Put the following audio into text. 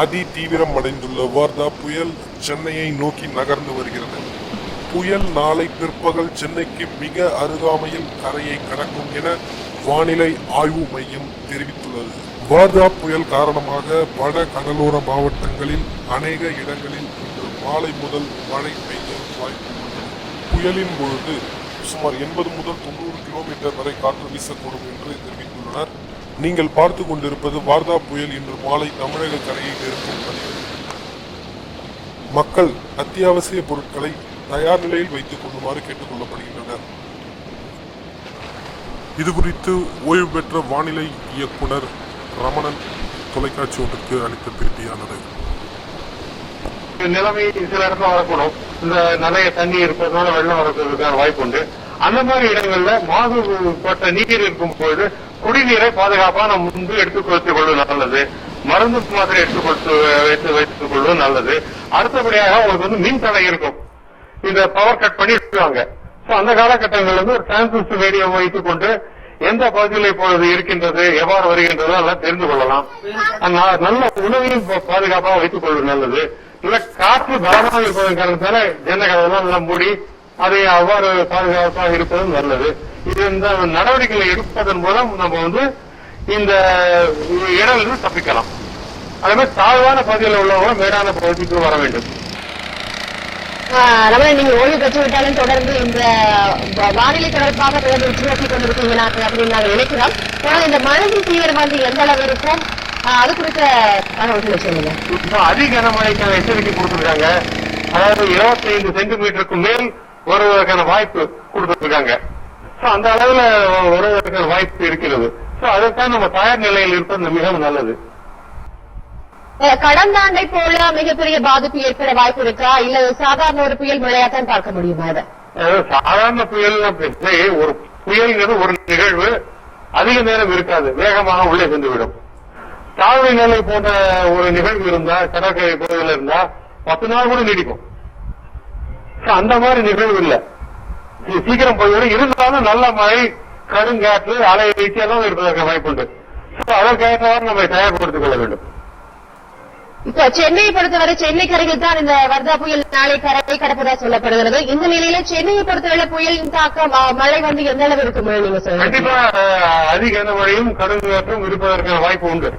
அதி தீவிரம் அடைந்துள்ள வார்தா புயல் சென்னையை நோக்கி நகர்ந்து வருகிறது. புயல் நாளை பிற்பகல் சென்னைக்கு மிக அருகாமையில் கரையை கடக்கும் என வானிலை ஆய்வு மையம் தெரிவித்துள்ளது. வார்தா புயல் காரணமாக வட கடலோர மாவட்டங்களில் அநேக இடங்களில் இன்று மாலை முதல் மழை பெய்ய வாய்ப்புள்ளது புயலின் பொழுது சுமார் எண்பது முதல் தொண்ணூறு கிலோமீட்டர் வரை காற்று வீசக்கூடும் என்று தெரிவித்துள்ளனர். நீங்கள் பார்த்து கொண்டிருப்பது வார்தா புயல் இன்று மாலை தமிழக கரையை நெருக்கும் பதிவு மக்கள் அத்தியாவசிய பொருட்களை தயார் நிலையில் வைத்துக் கொள்ளுமாறு கேட்டுக் கொள்ளப்படுகின்றனர். இது குறித்து ஓய்வு பெற்ற வானிலை இயக்குனர் ரமணன் தொலைக்காட்சி ஒன்றுக்கு அளித்த பேட்டியானது. நிலைமை சில இடத்துல வரக்கூடும். இந்த நிறைய தண்ணி இருப்பதனால வெள்ளம் வரதுக்கான வாய்ப்பு உண்டு. அந்த மாதிரி இடங்கள்ல மாசுபட்ட நீர் இருக்கும் பொழுது குடிநீரை பாதுகாப்பா நம்ம முன்பு எடுத்துக் வைத்துக் கொள்வது நல்லது? மருந்து மாத்திரை எடுத்துக் கொடுத்து வைத்து வைத்துக் கொள்வது நல்லது. அடுத்தபடியாக உங்களுக்கு வந்து மின் தடை இருக்கும். இந்த பவர் கட் பண்ணி விட்டுருவாங்க அந்த காலகட்டங்களில் வந்து ஒரு டிரான்சிஸ்டர் ரேடியோ வைத்துக் கொண்டு எந்த பகுதியில் இப்பொழுது இருக்கின்றது எவ்வாறு வருகின்றது எல்லாம் தெரிந்து கொள்ளலாம். நல்ல உணவையும் பாதுகாப்பாக வைத்துக் கொள்வது நல்லது. நல்ல காற்று பலமாக இருப்பதன் காரணத்தால ஜன்னகதெல்லாம் நல்லா மூடி அதை அவ்வாறு பாதுகாப்பாக இருப்பதும் நல்லது. இந்த நடவடிக்கைகளை எடுப்பதன் மூலம் நம்ம வந்து இந்த இடங்களிலிருந்து தப்பிக்கலாம். அதே மாதிரி தாழ்வான பகுதியில் உள்ளவங்க மேடான பகுதிக்கு வர வேண்டும். ரமணன் நீங்க ஓய்வு பெற்று விட்டாலும் தொடர்ந்து இந்த வானிலை தொடர்பாக தொடர்ந்து உற்று நோக்கி கொண்டிருக்கீங்க அப்படின்னு நாங்க நினைக்கிறோம். ஆனா இந்த மழையின் தீவிரம் வந்து எந்த அளவு இருக்கும்? அது குறித்த தகவல்களை சொல்லுங்க. இப்போ அதிக கனமழைக்கான எச்சரிக்கை கொடுத்திருக்காங்க. அதாவது 25 சென்டிமீட்டருக்கு மேல் வருவதற்கான வாய்ப்பு கொடுத்திருக்காங்க. அந்த அளவுல வருவதற்கான வாய்ப்பு இருக்கிறது. சோ அதற்காக நம்ம தயார் நிலையில் இருப்பது மிகவும் நல்லது. கடந்த ஆண்டை போல மிகப்பெரிய பாதிப்பு ஏற்பட வாய்ப்பு இருக்கா? இல்ல சாதாரண ஒரு புயல் மழையாத்தான் பார்க்க முடியுமா சாதாரண புயல் ஒரு புயல்ங்கிறது ஒரு நிகழ்வு. அதிக நேரம் இருக்காது. வேகமாக உள்ளே சென்றுவிடும். தாழ்வு நிலை போன்ற ஒரு நிகழ்வு இருந்தா கடற்கரை பகுதியில் இருந்தா பத்து நாள் கூட நீடிக்கும். அந்த மாதிரி நிகழ்வு இல்ல. சீக்கிரம் போய்விடும் இருந்தாலும் நல்ல மழை கருங்காற்று அலை வீச்சியெல்லாம் இருப்பதற்கு வாய்ப்புண்டு அதற்கேற்றவாறு நம்ம தயார்படுத்திக் கொள்ள வேண்டும். இப்ப சென்னையை பொறுத்தவரை சென்னை கரையில் தான் இந்த வர்தா புயல் நாளை கரையை கடப்பதா சொல்லப்படுகிறது. இந்த நிலையில சென்னையை பொறுத்தவரை புயலின் தாக்கம் மழை வந்து எந்த அளவு இருக்கும் கண்டிப்பா அதிக மழையும் கருங்காற்றும் இருப்பதற்கான வாய்ப்பு உண்டு.